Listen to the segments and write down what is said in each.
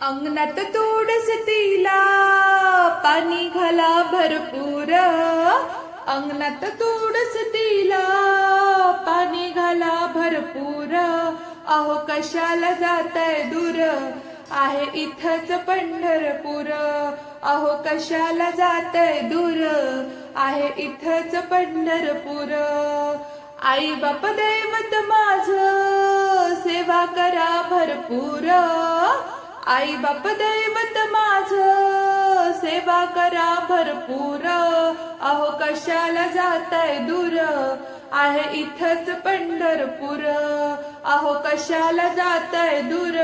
अंगणात तोडस तिला पाणी घाला भरपूर. अंगणात तोडस तिला पाणी घाला भरपूर. अहो कशाला जाताय दूर? आहे इथंच पंढरपूर. अहो कशाला जाताय दूर? आहे इथंच पंढरपूर. आई बाप दैवत माझ सेवा करा भरपूर. आई बाप दैवत माझ सेवा करा भरपूर. अहो कशाला जाताय दूर? आहे इथंच पंढरपूर. अहो कशाला जाताय दूर?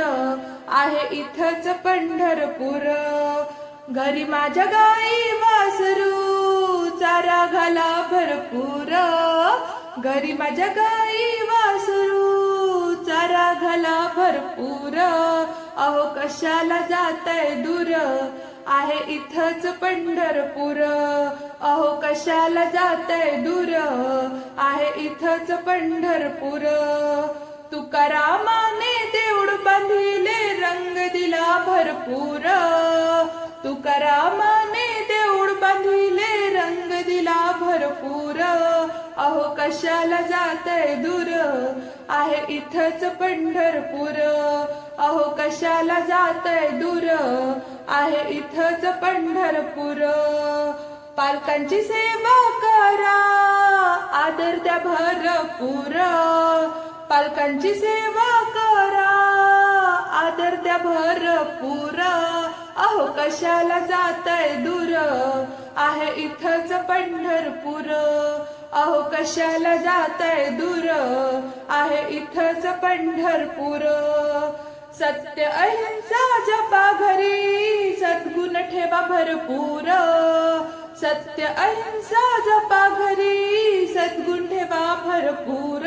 आहे इथंच पंढरपूर. घरी माझ्या गाई वासरू चारा घाला भरपूर. घरी माझ्या गाई वासरू चारा घाला भरपूर. अहो कशाला जाताय दूर? आहे इथंच पंढरपूर. अहो कशाला जाताय दूर? आहे इथंच पंढरपूर. तुकारामाने देऊळ बांधिले रंग दिला भरपूर. तुकारामाने देऊळ बांधिले रंग दिला भरपूर. अहो कशाला जाताय दूर? आहे इथंच पंढरपूर. अहो कशाला जाताय दूर? आहे इथंच पंढरपूर. पालकांची सेवा करा आदर त्या भरपूर. पालकांची सेवा करा आदर त्या भरपूर. अहो कशाला जाताय दूर? आहे इथंच पंढरपूर. अहो कशाला जाताय दूर? आहे इथंच पंढरपूर. सत्य अहिंसा जपा घरी. सद्गुण ठेवा भरपूर. सत्य अहिंसा जपा घरी. सद्गुण ठेवा भरपूर.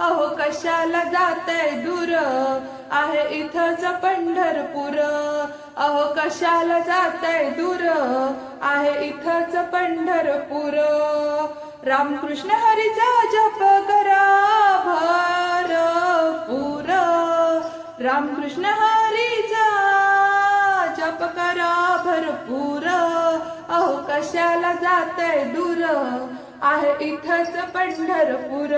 अहो कशाला जाताय दूर? आहे इथंच पंढरपूर. अहो कशाला जाताय दूर? आहे इथंच पंढरपूर. रामकृष्ण हरीचा जप करा भरपूर रामकृष्ण हरीचा जप करा भरपूर. अहो कशाला जाताय दूर? आहे इथंच पंढरपूर.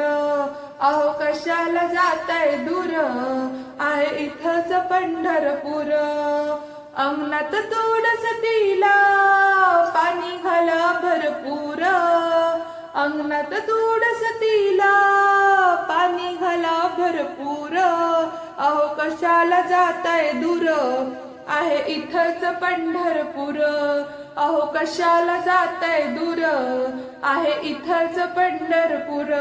अहो कशाला जाताय दूर? आहे इथंच पंढरपूर. अंगणात तोडस तिला पाणी अंगणात तोडस तिला पाणी घाला भरपूर. अहो कशाला जाताय दूर? आहे इथंच पंढरपूर. अहो कशाला जाताय दूर? आहे इथंच पंढरपूर.